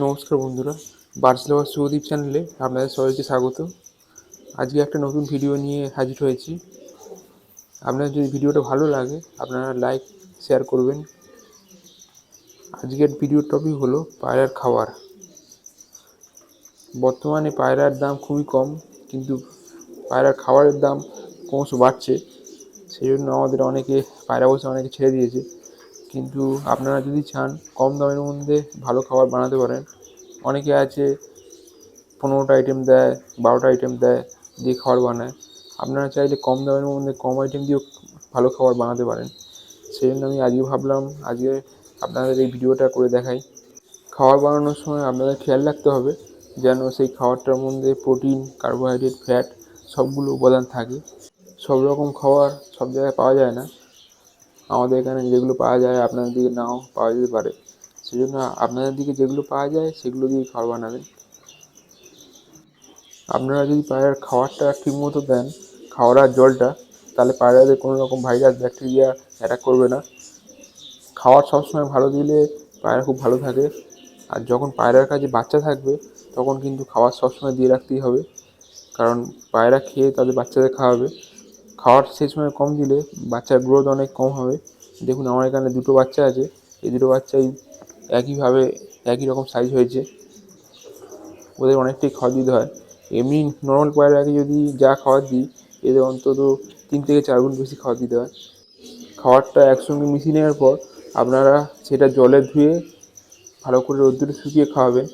নমস্কার বন্ধুরা বার্সলেবার শুভদীপ চ্যানেলে আপনাদের সবাইকে স্বাগত। আজকে একটা নতুন ভিডিও নিয়ে হাজির হয়েছি। আপনাদের যদি ভিডিওটা ভালো লাগে, আপনারা লাইক, শেয়ার করবেন। আজকের ভিডিওর টপিক হলো পায়রার খাবার। বর্তমানে পায়রার দাম খুবই কম, কিন্তু পায়রার খাবারের দাম ক্রমশ বাড়ছে। সেই জন্য আমাদের অনেকে, পায়রা বসে অনেকে ছেড়ে দিয়েছে। কিন্তু আপনারা যদি চান কম দামের মধ্যে ভালো খাবার বানাতে পারেন, অনেকে আছে পনেরোটা আইটেম দেয়, বারোটা আইটেম দেয়, দিয়ে খাবার বানায়। আপনারা চাইলে কম দামের মধ্যে কম আইটেম দিয়েও ভালো খাবার বানাতে পারেন। সেই জন্য আমি আজকে ভাবলাম, আজকে আপনাদের এই ভিডিওটা করে দেখাই। খাবার বানানোর সময় আপনাদের খেয়াল রাখতে হবে যেন সেই খাবারটার মধ্যে প্রোটিন কার্বোহাইড্রেট ফ্যাট সবগুলো উপাদান থাকে। সব রকম খাবার সব জায়গায় পাওয়া যায় না। আমাদের এখানে যেগুলো পাওয়া যায় আপনাদের দিকে নাও পাওয়া যেতে পারে। সেই জন্য আপনাদের দিকে যেগুলো পাওয়া যায় সেগুলো দিয়ে খাবার বানাবেন। আপনারা যদি পায়রার খাবারটা ঠিকমতো দেন, খাওয়ার আর জলটা, তাহলে পায়রাদের কোনো রকম ভাইরাস, ব্যাকটেরিয়া অ্যাটাক করবে না। খাবার সবসময় ভালো দিলে পায়রা খুব ভালো থাকে। আর যখন পায়রার কাছে বাচ্চা থাকবে, তখন কিন্তু খাবার সবসময় দিয়ে রাখতেই হবে। কারণ পায়রা খেয়ে তাদের বাচ্চাদের খাওয়াবে। খাওয়ার সেই সময় কম দিলে বাচ্চার গ্রোথ অনেক কম হবে। দেখুন, আমার এখানে দুটো বাচ্চা আছে। এই দুটো বাচ্চাই একইভাবে, একই রকম সাইজ হয়েছে। ওদের অনেকটাই খাবার দিতে হয়। এমনি নর্মাল পায়রাকে যদি যা খাবার দিই, এদের অন্তত তিন থেকে চার গুণ বেশি খাবার দিতে হয়। খাবারটা একসঙ্গে মিশিয়ে নেওয়ার পর আপনারা সেটা জলে ধুয়ে ভালো করে রোদ্দুরে শুকিয়ে খাওয়াবেন।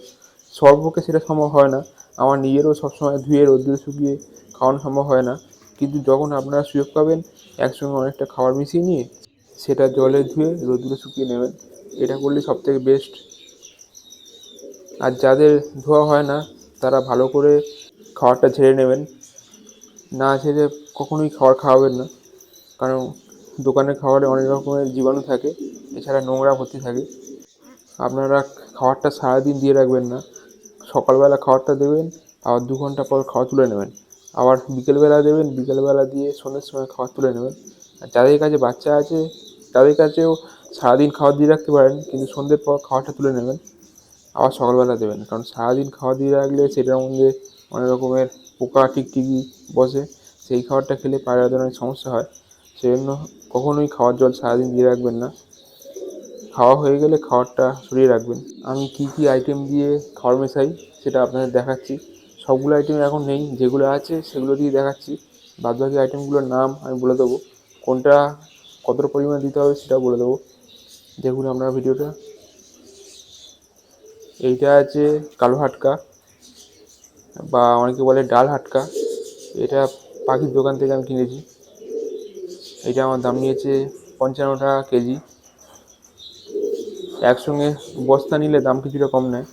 সবার পক্ষে সেটা সম্ভব হয় না। আমার নিজেরও সবসময় ধুয়ে রোদ্দুরে শুকিয়ে খাওয়ানো সম্ভব হয় না। কিন্তু যখন আপনারা সুযোগ পাবেন, একসঙ্গে অনেকটা খাবার মিশিয়ে নিয়ে সেটা জলে ধুয়ে রোদ্দুরে শুকিয়ে নেবেন। এটা করলে সবথেকে বেস্ট আর যাদের ধোয়া হয় না, তারা ভালো করে খাবারটা ঝেড়ে নেবেন। না ঝেড়ে কখনোই খাবার খাওয়াবেন না। কারণ দোকানের খাবারে অনেক রকমের জীবাণু থাকে, এছাড়া নোংরা ভর্তি থাকে। আপনারা খাবারটা সারাদিন দিয়ে রাখবেন না। সকালবেলা খাবারটা দেবেন, আবার দু ঘণ্টা পর খাবার তুলে নেবেন। আবার বিকেলবেলা দেবেন, বিকেলবেলা দিয়ে সন্ধ্যের সময় খাবার তুলে নেবেন। আর যাদের কাছে বাচ্চা আছে, তাদের কাছেও সারাদিন খাবার দিয়ে রাখতে পারেন, কিন্তু সন্ধ্যের পর খাবারটা তুলে নেবেন। আবার সকালবেলা দেবেন, কারণ সারাদিন খাবার দিয়ে রাখলে সেটার মধ্যে অনেক রকমের পোকা টিকটিকি বসে। সেই খাবারটা খেলে পায়রাদের অনেক সমস্যা হয়। সেই জন্য কখনোই খাওয়ার জল সারাদিন দিয়ে রাখবেন না। খাওয়া হয়ে গেলে খাবারটা সরিয়ে রাখবেন। আমি কি কি আইটেম দিয়ে খাবার মেশাই, সেটা আপনাদের দেখাচ্ছি। সবগুলো আইটেম এখন নেই, যেগুলো আছে সেগুলো দিয়ে দেখাচ্ছি। বাদবাকি আইটেমগুলোর নাম আমি বলে দেবো। কোনটা কতটা পরিমাণে দিতে হবে সেটা বলে দেবো। দেখুন আপনারা ভিডিওটা। এইটা আছে কালো হাটকা, বা অনেকে বলে ডাল হাটকা। এটা পাখির দোকান থেকে আমি কিনেছি। এটা আমার দাম নিয়েছে পঞ্চান্ন টাকা কেজি। একসঙ্গে বস্তা নিলে দাম কিছুটা কম নেয়।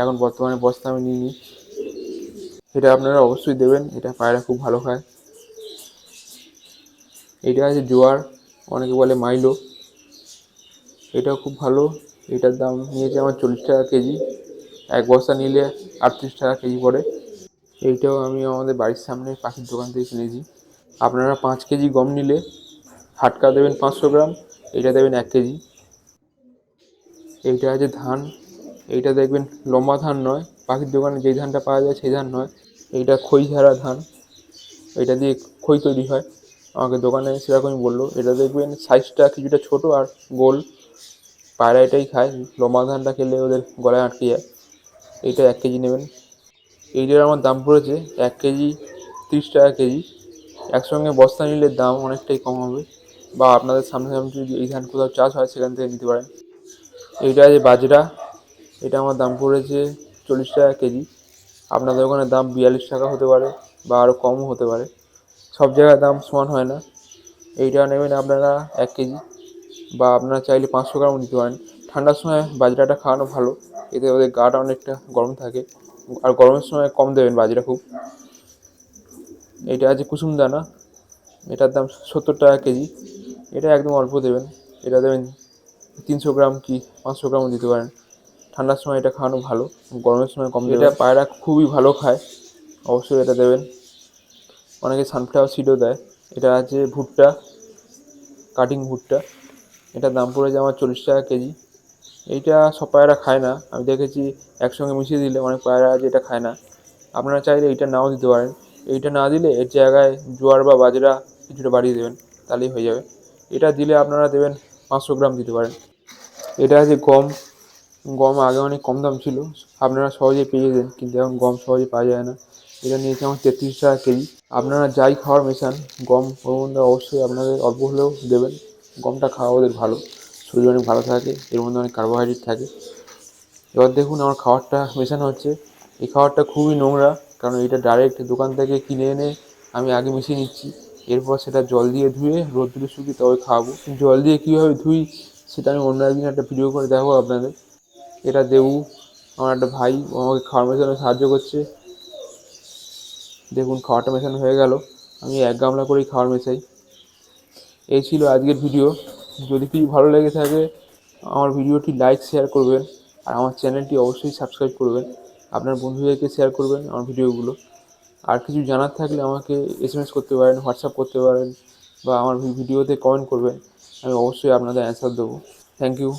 এখন বর্তমানে বস্তা আমি নিইনি। এটা আপনারা অবশ্যই দেবেন, এটা পায়রা খুব ভালো খায়। এটা আছে জোয়ার, অনেকে বলে মাইলো। এটাও খুব ভালো, এটার দাম নিয়েছে আমার চল্লিশ টাকা কেজি। এক বস্তা নিলে আটত্রিশ টাকা কেজি পড়ে। এইটাও আমি আমাদের বাড়ির সামনে পাখির দোকান থেকে কিনেছি। আপনারা পাঁচ কেজি গম নিলে হাটকা দেবেন পাঁচশো গ্রাম এইটা দেবেন এক কেজি। এইটা আছে ধান, এইটা দেখবেন লম্বা ধান নয়, পাখির দোকানে যেই ধানটা পাওয়া যায় সেই ধান নয়। এইটা খই ঝাড়া ধান। এটা দিয়ে খই তৈরি হয়। আমাকে দোকানে সেরকমই বলল, এটা দেখবেন সাইজটা কিছুটা ছোট আর গোল। পায়রা এটাই খায়, লম্বা ধানটা খেলে ওদের গলায় আটকে যায়। এইটা এক কেজি নেবেন। এইটার আমার দাম পড়েছে, এক কেজি তিরিশ টাকা কেজি। একসঙ্গে বস্তা নিলে দাম অনেকটাই কম হবে। বা আপনাদের সামনে সামনে যদি এই ধান কোথাও চাষ হয়, সেখান থেকে নিতে পারেন। এইটা আছে বাজরা, এটা আমার দাম পড়েছে চল্লিশ টাকা কেজি। আপনাদের ওখানে দাম বিয়াল্লিশ টাকা হতে পারে বা আরও কমও হতে পারে। সব জায়গায় দাম সমান হয় না। এইটা নেবেন আপনারা এক কেজি বা আপনারা চাইলে পাঁচশো গ্রামও নিতে পারেন। ঠান্ডার সময় বাজরাটা খাওয়ানো ভালো, এতে ওদের গাটা অনেকটা গরম থাকে। আর গরমের সময় কম দেবেন বাজরা খুব। এটা আছে কুসুম দানা এটার দাম সত্তর টাকা কেজি। এটা একদম অল্প দেবেন। এটা দেবেন তিনশো গ্রাম কি পাঁচশো গ্রামও দিতে পারেন। ঠান্ডার সময় এটা খাওয়ানো ভালো, গরমের সময় কম এটা পায়রা খুবই ভালো খায়। অবশ্যই এটা দেবেন। অনেকে সানফ্লাওয়ার সিডও দেয়। এটা আছে ভুট্টা কাটিং ভুট্টা। এটা দাম পড়েছে আমার চল্লিশ টাকা কেজি। এইটা সব পায়রা খায় না। আমি দেখেছি একসঙ্গে মিশিয়ে দিলে অনেক পায়রা আছে এটা খায় না। আপনারা চাইলে এইটা নাও দিতে পারেন। এইটা না দিলে এর জায়গায় জোয়ার বা বাজরা কিছুটা বাড়িয়ে দেবেন, তাহলেই হয়ে যাবে। এটা দিলে আপনারা দেবেন পাঁচশো গ্রাম দিতে পারেন। এটা আছে গম। গম আগে অনেক কম দাম ছিল, আপনারা সহজেই পেয়ে যেতেন কিন্তু এখন গম সহজে পাওয়া যায় না। এটা নিয়েছে আমার তেত্রিশ টাকা কেজি। আপনারা যাই খাওয়ার মেশান, গম মধ্যে অবশ্যই আপনাদের অল্প হলেও দেবেন। গমটা খাওয়া ওদের ভালো, শরীর অনেক ভালো থাকে, এর মধ্যে অনেক কার্বোহাইড্রেট থাকে। এবার দেখুন আমার খাবারটা মেশানো হচ্ছে। এই খাবারটা খুবই নোংরা, কারণ এটা ডাইরেক্ট দোকান থেকে কিনে এনে আমি আগে মিশিয়ে নিচ্ছি। এরপর সেটা জল দিয়ে ধুয়ে রোদ্দুরে শুকিয়ে তবে খাওয়াবো। জল দিয়ে কীভাবে ধুই, সেটা আমি অন্য একদিন একটা ভিডিও করে দেখাবো আপনাদের। এটা দেবু, আমার একটা ভাই, আমাকে খাওয়ার মেশানো সাহায্য করছে। দেখুন, খাওয়াটা মেশানো হয়ে গেল। আমি এক গামলা করেই খাওয়ার মেশাই। এই ছিল আজকের ভিডিও। যদি কিছু ভালো লেগে থাকে, আমার ভিডিওটি লাইক, শেয়ার করবেন। আর আমার চ্যানেলটি অবশ্যই সাবস্ক্রাইব করবেন। আপনার বন্ধুদেরকে শেয়ার করবেন আমার ভিডিওগুলো। আর কিছু জানার থাকলে আমাকে এসএমএস করতে পারেন হোয়াটসঅ্যাপ করতে পারেন, বা আমার ভিডিওতে কমেন্ট করবেন। আমি অবশ্যই আপনাদের অ্যান্সার দেবো। Thank you